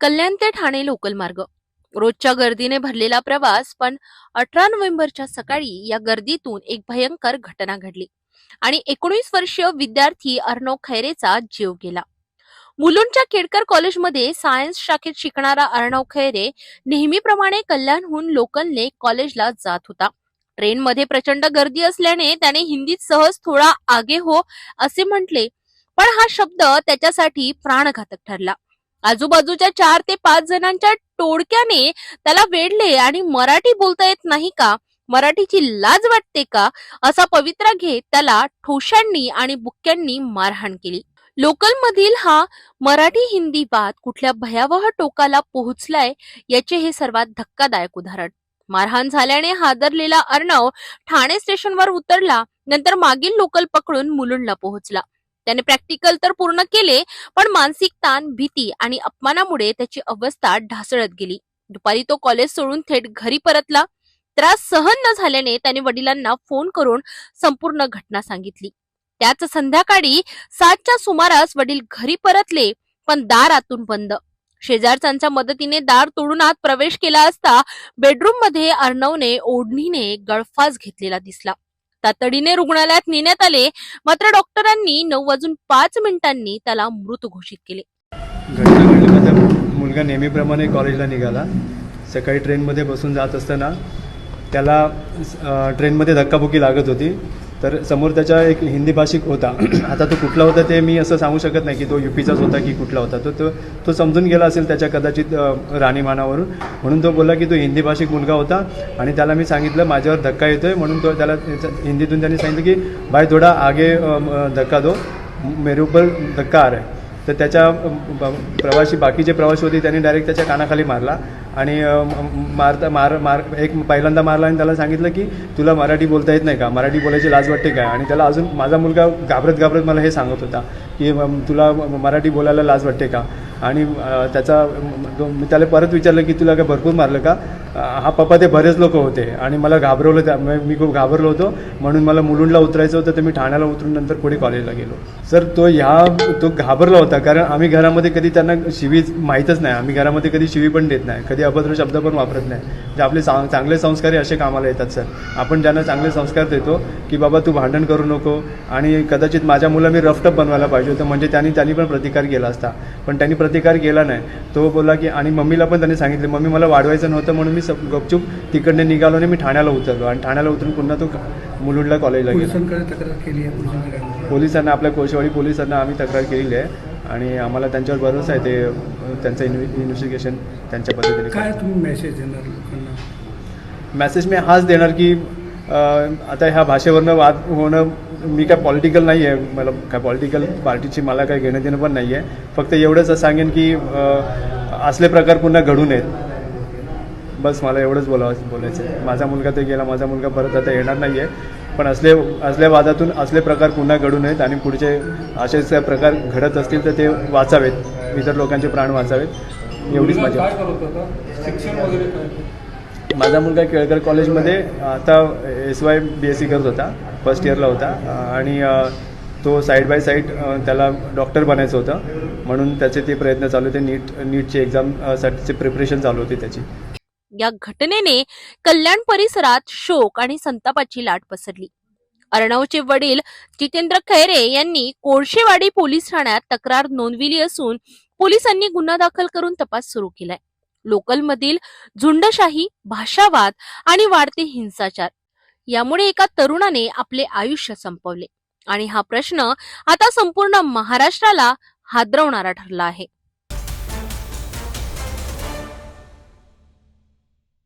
कल्याण ते ठाणे लोकल मार्ग. रोजच्या गर्दीने भरलेला प्रवास पण अठरा नोव्हेंबरच्या सकाळी या गर्दीतून एक भयंकर घटना घडली आणि एकोणीस वर्षीय विद्यार्थी अर्णव खैरेचा जीव गेला. मुलुंडच्या केडकर कॉलेजमध्ये सायन्स शाखेत शिकणारा अर्णव खैरे नेहमीप्रमाणे कल्याणहून लोकलने कॉलेजला जात होता. ट्रेनमध्ये प्रचंड गर्दी असल्याने त्याने हिंदीत सहज थोडा आगे हो असे म्हटले पण हा शब्द त्याच्यासाठी प्राणघातक ठरला. आजूबाजूच्या चार ते पाच जणांच्या टोळक्याने त्याला वेढले आणि मराठी बोलता येत नाही का? मराठीची लाज वाटते का? असा पवित्रा घेत त्याला ठोशांनी आणि बुक्क्यांनी मारहाण केली. लोकलमधील हा मराठी हिंदी वाद कुठल्या भयावह टोकाला पोहोचलाय याचे हे सर्वात धक्कादायक उदाहरण. मारहाण झाल्याने हादरलेला अर्णव ठाणे स्टेशनवर उतरला नंतर मागील लोकल पकडून मुलुंडला पोहोचला. त्याने प्रॅक्टिकल तर पूर्ण केले पण मानसिक ताण भीती आणि अपमानामुळे त्याची अवस्था ढासळत गेली. दुपारी तो कॉलेज सोडून थेट घरी परतला. त्रास सहन न झाल्याने त्याने वडिलांना फोन करून संपूर्ण घटना सांगितली. त्याच संध्याकाळी सातच्या सुमारास वडील घरी परतले पण दार आतून बंद. शेजारच्यांच्या मदतीने दार तोडून आत प्रवेश केला असता बेडरूममध्ये अर्णवने ओढणीने गळफास घेतलेला दिसला. तातडीने रुग्णालयात नेण्यात आले मात्र डॉक्टरांनी नऊ वाजून पाच मिनिटांनी त्याला मृत घोषित केले. घटना घडल्यानंतर मुलगा नेहमीप्रमाणे कॉलेजला निघाला. सकाळी ट्रेनमध्ये बसून जात असताना त्याला ट्रेनमध्ये धक्काबुक्की लागत होती. तर समोर त्याच्या एक हिंदी भाषिक होता. आता तो कुठला होता ते मी असं सांगू शकत नाही की तो युपीचाच होता की कुठला होता. तो तो तो समजून गेला असेल त्याच्या कदाचित राणीमानावरून. म्हणून तो बोलला की तो हिंदी भाषिक मुलगा होता आणि त्याला मी सांगितलं माझ्यावर धक्का येतोय. म्हणून तो त्याला हिंदीतून त्यांनी सांगितलं की भाई थोडा आगे धक्का दो. मेरे ऊपर धक्का आ रहा है. तर त्याच्या प्रवासी बाकीचे प्रवासी होते त्यांनी डायरेक्ट त्याच्या कानाखाली मारला. आणि मारता मार मार एक पहिल्यांदा मारला आणि त्याला सांगितलं की तुला मराठी बोलता येत नाही का? मराठी बोलायची लाज वाटते काय आणि त्याला अजून माझा मुलगा घाबरत घाबरत मला हे सांगत होता की तुला मराठी बोलायला लाज वाटते का? आणि त्याचा मी त्याला परत विचारलं की तुला काय भरपूर मारलं का? हा पप्पा ते बरेच लोक होते आणि मला घाबरवलं त्या मी खूप घाबरलो होतो. म्हणून मला मुलुंडला उतरायचं होतं तर मी ठाण्याला उतरून नंतर पुढे कॉलेजला गेलो. सर तो ह्या तो घाबरला होता कारण आम्ही घरामध्ये कधी त्यांना शिवी माहीतच नाही. आम्ही घरामध्ये कधी शिवी पण देत नाही. कधी अभद्र शब्द पण वापरत नाही. जे आपले चांग चांगले संस्कार हे असे कामाला येतात सर. आपण ज्यांना चांगले संस्कार देतो की बाबा तू भांडण करू नको आणि कदाचित माझ्या मुलं मी रफटप बनवायला पाहिजे होतं म्हणजे त्यांनी त्यांनी पण प्रतिकार केला असता. पण त्यांनी प्रतिकार केला नाही. तो बोला की आणि मम्मीला पण त्यांनी सांगितलं मम्मी मला वाढवायचं नव्हतं म्हणून मी सब गपचूप तिकडने निघालो आणि मी ठाण्याला उतरलो. आणि ठाण्याला उतरून पुन्हा तो मुलुंडला कॉलेजला गेला. तक्रार केली आहे? पोलिसांना आपल्या कोशवाडी पोलिसांना आम्ही तक्रार केलेली आहे. आणि आम्हाला त्यांच्यावर भरोसा आहे ते त्यांचं इन्व्हे इन्व्हेस्टिगेशन त्यांच्या पद्धतीने काय तुम्ही मेसेज देणार लोकांना? मेसेज मी हाच देणार की आता ह्या भाषेवरनं वाद होणं मी काय पॉलिटिकल नाही आहे. मला काय पॉलिटिकल पार्टीची मला काय घेणं देणं पण नाही आहे. फक्त एवढंच सांगेन की असले प्रकार पुन्हा घडू नयेत. बस मला एवढंच बोलावं बोलायचं आहे माझा मुलगा ते गेला माझा मुलगा परत आता येणार नाही आहे पण असले असल्या वादातून असले प्रकार पुन्हा घडू नयेत आणि पुढचे असेच प्रकार घडत असतील तर ते वाचावेत. इतर लोकांचे प्राण वाचावेत. एवढीच माझी माझा मुलगा केळकर कॉलेजमध्ये आता S Y B S C करत होता फर्स्ट इयरला होता. आणि तो साईड बाय साईड त्याला डॉक्टर बनायचं होतं. म्हणून त्याचे ते प्रयत्न चालू होते. नीट नीटची एक्झाम साठीचे प्रिपरेशन चालू होती त्याची. या घटनेने कल्याण परिसरात शोक आणि संतापाची लाट पसरली. अर्णवचे वडील जितेंद्र खैरे यांनी कोळशेवाडी पोलीस ठाण्यात तक्रार नोंदविली असून पोलिसांनी गुन्हा दाखल करून तपास सुरू केलाय. लोकलमधील झुंडशाही भाषावाद आणि वाढते हिंसाचार यामुळे एका तरुणाने आपले आयुष्य संपवले. आणि हा प्रश्न आता संपूर्ण महाराष्ट्राला हादरवणारा ठरला आहे.